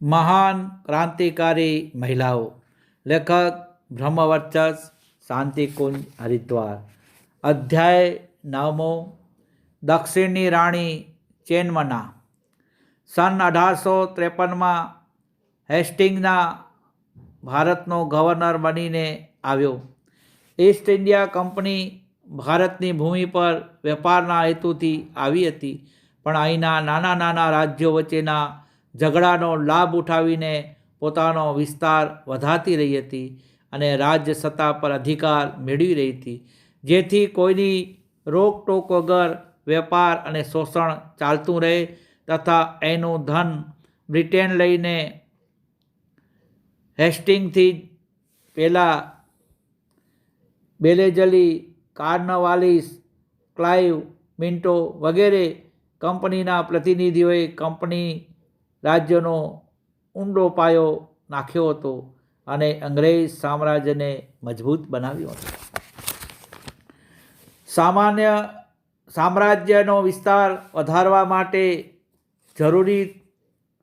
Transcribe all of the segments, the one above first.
મહાન ક્રાંતિકારી મહિલાઓ. લેખક બ્રહ્મવર્ચસ શાંતિકુંજ હરિદ્વાર. અધ્યાય નવમો, દક્ષિણની રાણી ચેન્મના સન અઢારસો ત્રેપનમાં હેસ્ટિંગના ભારતનો ગવર્નર બનીને આવ્યો. ઈસ્ટ ઇન્ડિયા કંપની ભારતની ભૂમિ પર વેપારના હેતુથી આવી હતી, પણ અહીંના નાના નાના રાજ્યો વચ્ચેના ઝઘડાનો લાભ ઉઠાવીને પોતાનો વિસ્તાર વધારતી રહી હતી અને રાજ્ય સત્તા પર અધિકાર મેળવી રહી હતી. જેથી કોઈની રોકટોક વગર વેપાર અને શોષણ ચાલતું રહે તથા એનું ધન બ્રિટેન લઈને હેસ્ટિંગથી પહેલાં બેલેજલી, કાર્નવાલિસ, ક્લાઇવ મિન્ટો વગેરે કંપનીના પ્રતિનિધિઓએ કંપની રાજ્યનો ઊંડો પાયો નાખ્યો હતો અને અંગ્રેજ સામ્રાજ્યને મજબૂત બનાવ્યું હતું. સામાન્ય સામ્રાજ્યનો વિસ્તાર વધારવા માટે જરૂરી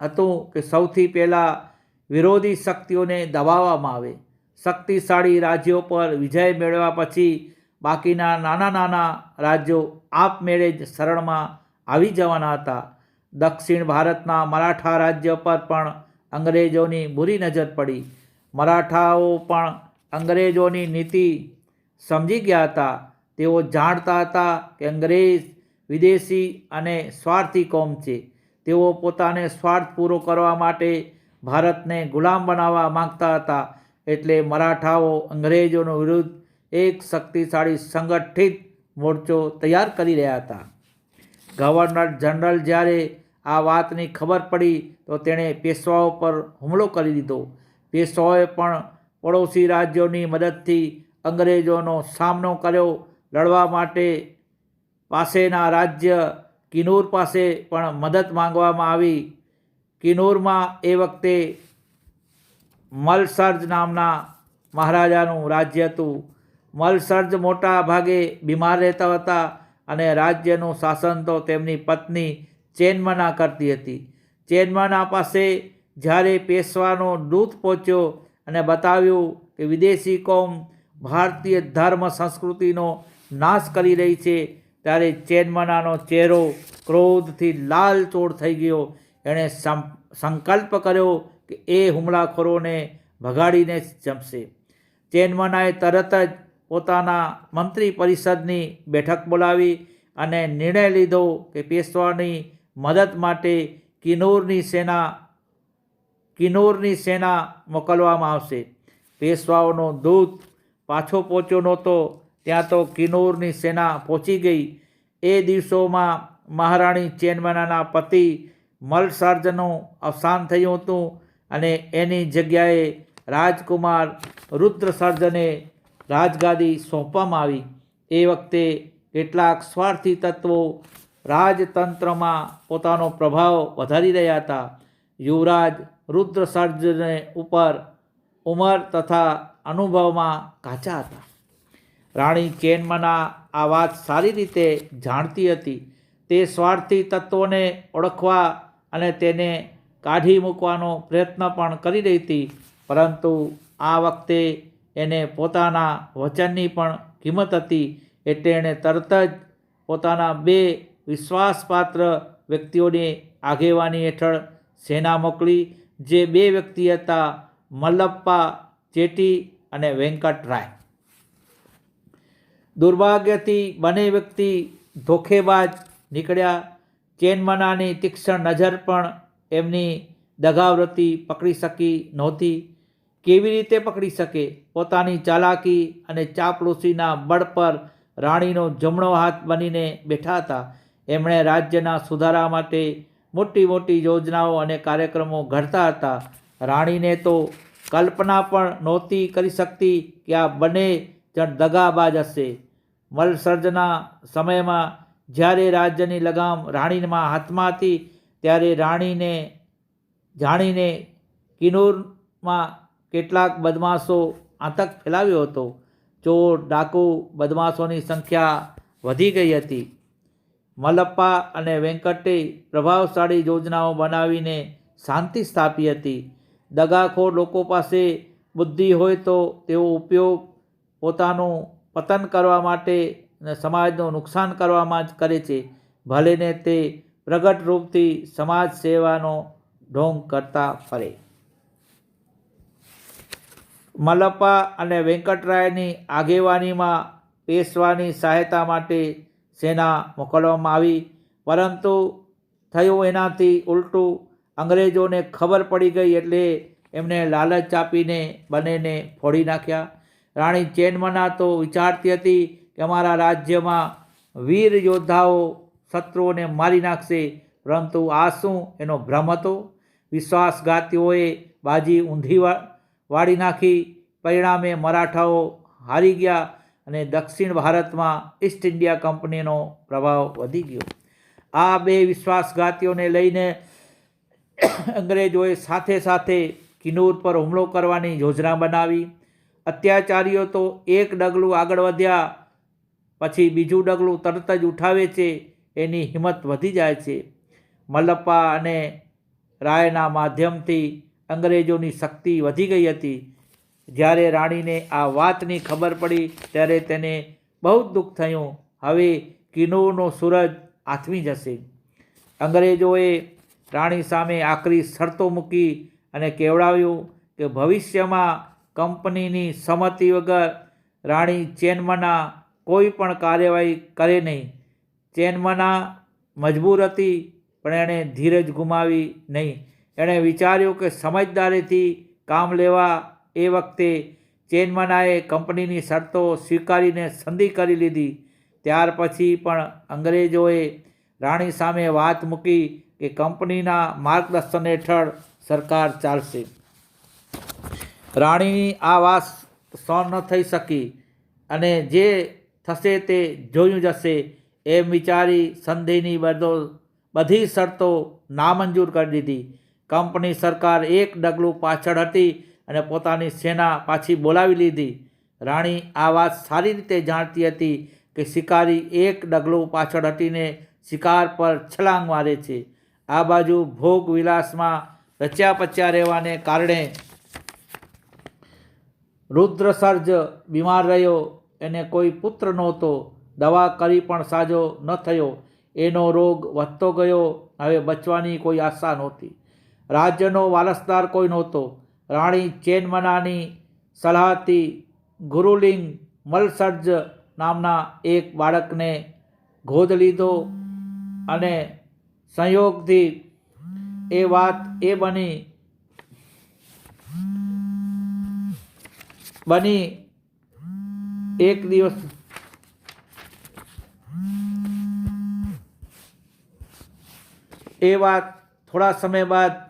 હતું કે સૌથી પહેલાં વિરોધી શક્તિઓને દબાવવામાં આવે. શક્તિશાળી રાજ્યો પર વિજય મેળવ્યા પછી બાકીના નાના નાના રાજ્યો આપમેળે જ શરણમાં આવી જવાના હતા. દક્ષિણ ભારતના મરાઠા રાજ્ય પર પણ અંગ્રેજોની બુરી નજર પડી. મરાઠાઓ પણ અંગ્રેજોની નીતિ સમજી ગયા હતા. તેઓ જાણતા હતા કે અંગ્રેજ વિદેશી અને સ્વાર્થી કોમ છે. તેઓ પોતાને સ્વાર્થ પૂરો કરવા માટે ભારતને ગુલામ બનાવવા માંગતા હતા. એટલે મરાઠાઓ અંગ્રેજોનો વિરુદ્ધ એક શક્તિશાળી સંગઠિત મોરચો તૈયાર કરી રહ્યા હતા. ગવર્નર જનરલ જ્યારે આ વાતની ખબર પડી તો તેણે પેશવાઓ પર હુમલો કરી દીધો. પેશવાઓએ પણ પડોશી રાજ્યોની મદદથી અંગ્રેજોનો સામનો કર્યો. લડવા માટે પાસેના રાજ્ય કિનૂર પાસે પણ મદદ માંગવામાં આવી. કિનૂરમાં એ વખતે મલસર્જ નામના મહારાજાનું રાજ્ય હતું. મલસર્જ મોટા ભાગે બીમાર રહેતા હતા. અને રાજ્યનું શાસન તો તેમની પત્ની ચેનમના કરતી હતી. ચેનમના પાસે જ્યારે પેશવાનો દૂત પહોંચ્યો અને બતાવ્યું કે વિદેશી કોમ ભારતીય ધર્મ સંસ્કૃતિનો નાશ કરી રહી છે, ત્યારે ચેનમનાનો ચહેરો ક્રોધથી લાલચોળ થઈ ગયો. એણે સંકલ્પ કર્યો કે એ હુમલાખોરોને ભગાડીને જમશે. ચેનમનાએ તરત જ પોતાના મંત્રી પરિષદની બેઠક બોલાવી અને નિર્ણય લીધો કે પેશવાની મદદ માટે કિન્નોરની સેના કિન્નોરની સેના મોકલવામાં આવશે. પેશવાઓનો દૂત પાછો પહોંચ્યો નહોતો. ત્યાં તો કિન્નોરની સેના પહોંચી ગઈ. એ દિવસોમાં મહારાણી ચેનમેનાના પતિ મલસાર્જનું અવસાન થયું હતું અને એની જગ્યાએ રાજકુમાર રુદ્રસર્જને રાજગાદી સોંપવામાં આવી. એ વખતે કેટલાક સ્વાર્થી તત્વો રાજતંત્રમાં પોતાનો પ્રભાવ વધારી રહ્યા હતા. યુવરાજ રુદ્રસર્જને ઉપર ઉંમર તથા અનુભવમાં કાચા હતા. રાણી કેનમના આ વાત સારી રીતે જાણતી હતી. તે સ્વાર્થી તત્વોને ઓળખવા અને તેને કાઢી મૂકવાનો પ્રયત્ન પણ કરી રહી હતી. પરંતુ આ વખતે એને પોતાના વચનની પણ કિંમત હતી. એટલે એણે તરત જ પોતાના બે વિશ્વાસપાત્ર વ્યક્તિઓની આગેવાની હેઠળ સેના મોકલી, જે બે વ્યક્તિ હતા, મલ્લપ્પા ચેટી અને વેંકટરાય દુર્ભાગ્યથી બંને વ્યક્તિ ધોખેબાજ નીકળ્યા. ચેનમનાની તીક્ષ્ણ નજર પણ એમની દગાવૃત્તિ પકડી શકી નહોતી. કેવી રીતે પકડી શકે? પોતાની ચાલાકી અને ચાપલૂસીના બળ પર રાણીનો જમણો હાથ બનીને બેઠા હતા. એમણે રાજ્યના સુધારા માટે મોટી મોટી યોજનાઓ અને કાર્યક્રમો ઘડતા હતા. રાણીને તો કલ્પના પણ નહોતી કરી શકતી કે આ બંને જણ દગાબાજ હશે. મલસર્જના સમયમાં જ્યારે રાજ્યની લગામ રાણીના હાથમાં હતી ત્યારે રાણીને જાણીને કિનૂરમાં કેટલાક બદમાશો આતંક ફેલાવ્યો હતો. ચોર, ડાકુ બદમાશોની સંખ્યા વધી ગઈ હતી. મલપ્પા અને વેંકટે પ્રભાવશાળી યોજનાઓ બનાવીને શાંતિ સ્થાપી હતી. દગાખોર લોકો પાસે બુદ્ધિ હોય તો તેઓ ઉપયોગ પોતાનું પતન કરવા માટે અને સમાજનું નુકસાન કરવામાં જ કરે છે. ભલેને તે પ્રગટ રૂપથી સમાજ સેવાનો ઢોંગ કરતા ફરે. મલ્લપ્પા અને વેંકટરાયની આગેવાનીમાં પેશવાની સહાયતા માટે સેના મોકલવામાં આવી. પરંતુ થયું એનાથી ઉલટું અંગ્રેજોને ખબર પડી ગઈ એટલે એમને લાલચ આપીને બંનેને ફોડી નાખ્યા. રાણી ચેનમના તો વિચારતી હતી કે અમારા રાજ્યમાં વીર યોદ્ધાઓ શત્રુઓને મારી નાખશે, પરંતુ આ શું એનો ભ્રમ હતો? વિશ્વાસઘાતીઓએ બાજી ઊંધી વાળી નાખી. પરિણામે મરાઠાઓ હારી ગયા અને દક્ષિણ ભારતમાં ઈસ્ટ ઇન્ડિયા કંપનીનો પ્રભાવ વધી ગયો. આ બે વિશ્વાસઘાતીઓને લઈને અંગ્રેજોએ સાથે સાથે કિનૂર પર હુમલો કરવાની યોજના બનાવી. અત્યાચારીઓ તો એક ડગલું આગળ વધ્યા, પછી બીજું ડગલું તરત જ ઉઠાવે છે, એની હિંમત વધી જાય છે. મલ્લપ્પા અને રાયના માધ્યમથી અંગ્રેજોની શક્તિ વધી ગઈ હતી. જ્યારે રાણીને આ વાતની ખબર પડી, ત્યારે તેને બહુ જ દુઃખ થયું. હવે કિનોનો સૂરજ આથમી જશે. અંગ્રેજોએ રાણી સામે આકરી શરતો મૂકી અને કહેવડાવ્યું કે ભવિષ્યમાં કંપનીની સંમતિ વગર રાણી ચેનમના કોઈ પણ કાર્યવાહી કરે નહીં. ચેનમના મજબૂર હતી, પણ એણે ધીરજ ગુમાવી નહીં. એણે વિચાર્યું કે સમજદારીથી કામ લેવા એ વખતે ચેનમનાએ કંપનીની શરતો સ્વીકારીને સંધિ કરી લીધી. ત્યાર પછી પણ અંગ્રેજોએ રાણી સામે વાત મૂકી કે કંપનીના માર્ગદર્શન હેઠળ સરકાર ચાલશે. રાણીની આ વાત સહન ન થઈ શકી અને જે થશે તે જોયું જશે એમ વિચારી સંધિની બધો બધી શરતો નામંજૂર કરી દીધી. કંપની સરકાર એક ડગલું પાછળ હતી અને પોતાની સેના પાછી બોલાવી લીધી. રાણી આ વાત સારી રીતે જાણતી હતી કે શિકારી એક ડગલું પાછળ હટીને શિકાર પર છલાંગ મારે છે. આ બાજુ ભોગ વિલાસમાં રચ્યા પચ્યા રહેવાને કારણે રુદ્રસર્જ બીમાર રહ્યો. એને કોઈ પુત્ર નહોતો. દવા કરી પણ સાજો ન થયો. એનો રોગ વધતો ગયો. હવે બચવાની કોઈ આશા નહોતી. રાજ્યનો વારસદાર કોઈ નહોતો. રાણી ચેનમનાની સલાહથી ગુરુલિંગ મલસર્જ નામના એક બાળકને ગોદ લીધો અને સંયોગથી એ વાત એ બની બની એક દિવસ એ વાત થોડા સમય બાદ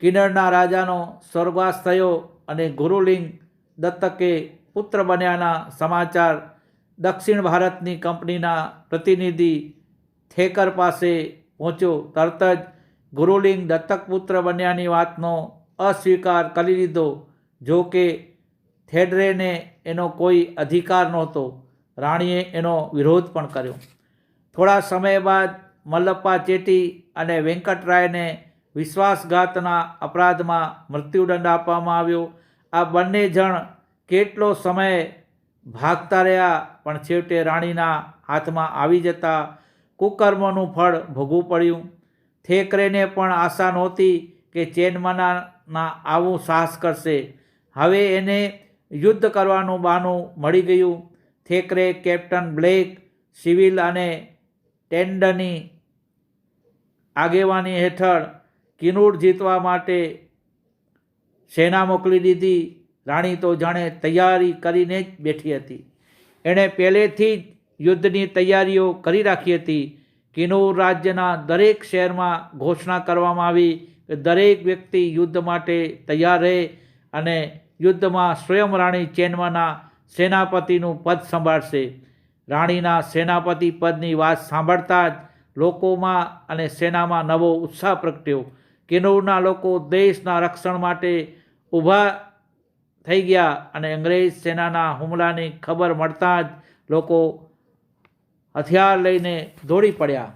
કિન્નરના રાજાનો સ્વર્ગવાસ થયો અને ગુરુલિંગ દત્તકે પુત્ર બન્યાના સમાચાર દક્ષિણ ભારતની કંપનીના પ્રતિનિધિ થેકર પાસે પહોંચ્યો. તરત જ ગુરુલિંગ દત્તક પુત્ર બન્યાની વાતનો અસ્વીકાર કરી લીધો, જો કે થેડરેને એનો કોઈ અધિકાર નહોતો. રાણીએ એનો વિરોધ પણ કર્યો. થોડા સમય બાદ મલ્લપ્પા ચેટી અને વેંકટરાયને વિશ્વાસઘાતના અપરાધમાં મૃત્યુદંડ આપવામાં આવ્યો. આ બંને જણ કેટલો સમય ભાગતા રહ્યા, પણ છેવટે રાણીના હાથમાં આવી જતા કુકર્મોનું ફળ ભોગવું પડ્યું. થેકરેને પણ આશા નહોતી કે ચેનમનાના આવું સાહસ કરશે. હવે એને યુદ્ધ કરવાનું બહાનું મળી ગયું. થેકરે કેપ્ટન બ્લેક, સિવિલ અને ટેન્ડની આગેવાની હેઠળ કિનૂર જીતવા માટે સેના મોકલી દીધી. રાણી તો જાણે તૈયારી કરીને જ બેઠી હતી. એણે પહેલેથી જ યુદ્ધની તૈયારીઓ કરી રાખી હતી. કિનૂર રાજ્યના દરેક શહેરમાં ઘોષણા કરવામાં આવી કે દરેક વ્યક્તિ યુદ્ધ માટે તૈયાર રહે અને યુદ્ધમાં સ્વયં રાણી ચેનવાના સેનાપતિનું પદ સંભાળશે. રાણીના સેનાપતિ પદની વાત સાંભળતા જ લોકોમાં અને સેનામાં નવો ઉત્સાહ પ્રગટ્યો. કિનૂરના લોકો દેશના રક્ષણ માટે ઊભા થઈ ગયા અને અંગ્રેજ સેનાના હુમલાની ખબર મળતા જ લોકો હથિયાર લઈને દોડી પડ્યા.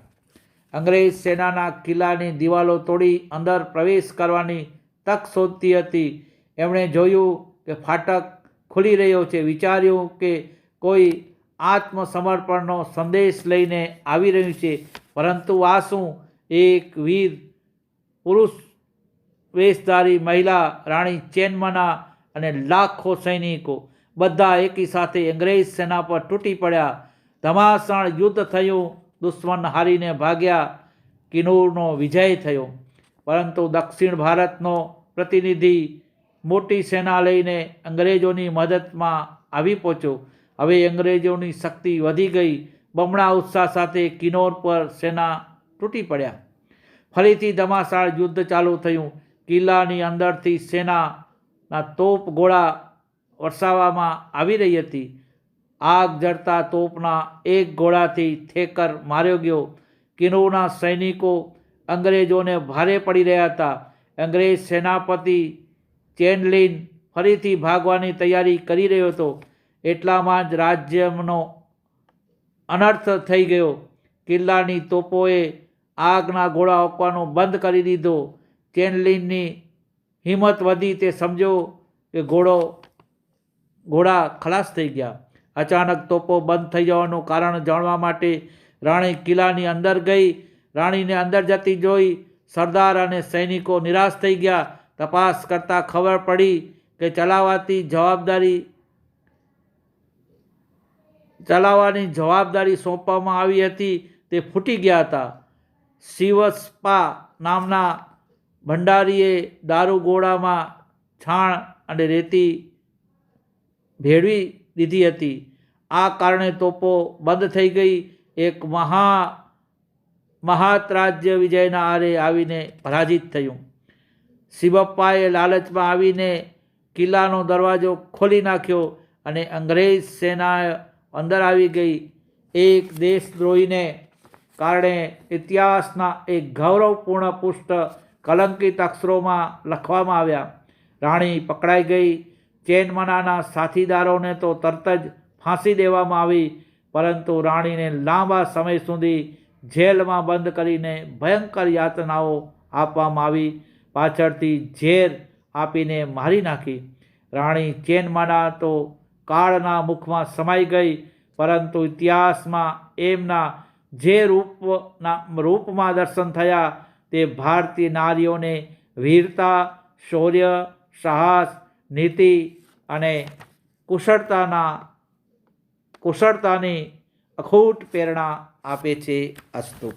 અંગ્રેજ સેનાના કિલ્લાની દિવાલો તોડી અંદર પ્રવેશ કરવાની તક શોધતી હતી. એમણે જોયું કે ફાટક ખુલી રહ્યો છે. વિચાર્યું કે કોઈ આત્મસમર્પણનો સંદેશ લઈને આવી રહ્યું છે. પરંતુ આ શું? એક વીર પુરુષ વેશધારી મહિલા રાણી ચેનમના અને લાખો સૈનિકો બધા એકી સાથે અંગ્રેજ સેના પર તૂટી પડ્યા. ધમાસાણ યુદ્ધ થયું, દુશ્મન હારીને ભાગ્યા, કિનોરનો વિજય થયો. પરંતુ દક્ષિણ ભારતનો પ્રતિનિધિ મોટી સેના લઈને અંગ્રેજોની મદદમાં આવી પહોંચ્યો. હવે અંગ્રેજોની શક્તિ વધી ગઈ. બમણા ઉત્સાહ સાથે કિનોર પર સેના તૂટી પડ્યા. ફરીથી ધમાસાળ યુદ્ધ ચાલુ થયું. કિલ્લાની અંદરથી સેનાના તોપ ગોળા વરસાવવામાં આવી રહી હતી. આગ જડતા તોપના એક ગોળાથી થેકર માર્યો ગયો. કિનોના સૈનિકો અંગ્રેજોને ભારે પડી રહ્યા હતા. અંગ્રેજ સેનાપતિ ચેનલિન ફરીથી ભાગવાની તૈયારી કરી રહ્યો હતો. એટલામાં જ રાજ્યનો અનર્થ થઈ ગયો. કિલ્લાની તોપોએ આગના ગોળા ઓકવાનો બંધ કરી દીધો. ચેનલિનની હિંમત વધી તે સમજો કે ઘોડો ઘોડા ખલાસ થઈ ગયા. અચાનક તોપો બંધ થઈ જવાનું કારણ જાણવા માટે રાણી કિલ્લાની અંદર ગઈ. રાણીને અંદર જતી જોઈ સરદાર અને સૈનિકો નિરાશ થઈ ગયા. તપાસ કરતાં ખબર પડી કે ચલાવાતી જવાબદારી, ચલાવવાની જવાબદારી સોંપવામાં આવી હતી. તે ફૂટી ગયા હતા. શિવસ્પા નામના ભંડારીએ દારૂગોળામાં છાણ અને રેતી ભેળવી દીધી હતી. આ કારણે તોપો બંધ થઈ ગઈ. એક મહા મહાત રાજ્ય વિજયના આરે આવીને પરાજિત થયું. શિવપ્પાએ લાલચમાં આવીને કિલ્લાનો દરવાજો ખોલી નાખ્યો અને અંગ્રેજ સેના અંદર આવી ગઈ. એક દેશદ્રોહીને કારણે ઇતિહાસના એક ગૌરવપૂર્ણ પુષ્ઠ કલંકિત અક્ષરોમાં લખવામાં આવ્યા. રાણી પકડાઈ ગઈ. ચેનમનાના સાથીદારોને તો તરત જ ફાંસી દેવામાં આવી, પરંતુ રાણીને લાંબા સમય સુધી જેલમાં બંધ કરીને ભયંકર યાતનાઓ આપવામાં આવી. પાછળથી ઝેર આપીને મારી નાખી. રાણી ચેનમાના તો કાળના મુખમાં સમાઈ ગઈ, પરંતુ ઇતિહાસમાં એમના જે રૂપના રૂપમાં દર્શન થયા તે ભારતીય નારીઓને વીરતા, શૌર્ય, સાહસ, નીતિ અને કુશળતાના કુશળતાની અખૂટ પ્રેરણા આપે છે અસ્તુ.